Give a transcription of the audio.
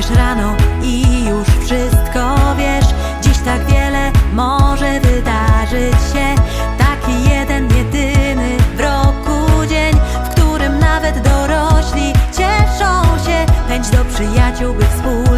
wstajesz rano i już wszystko wiesz. Dziś tak wiele może wydarzyć się. Taki jeden, jedyny w roku dzień W którym nawet dorośli cieszą się. Pędź do przyjaciół, by współ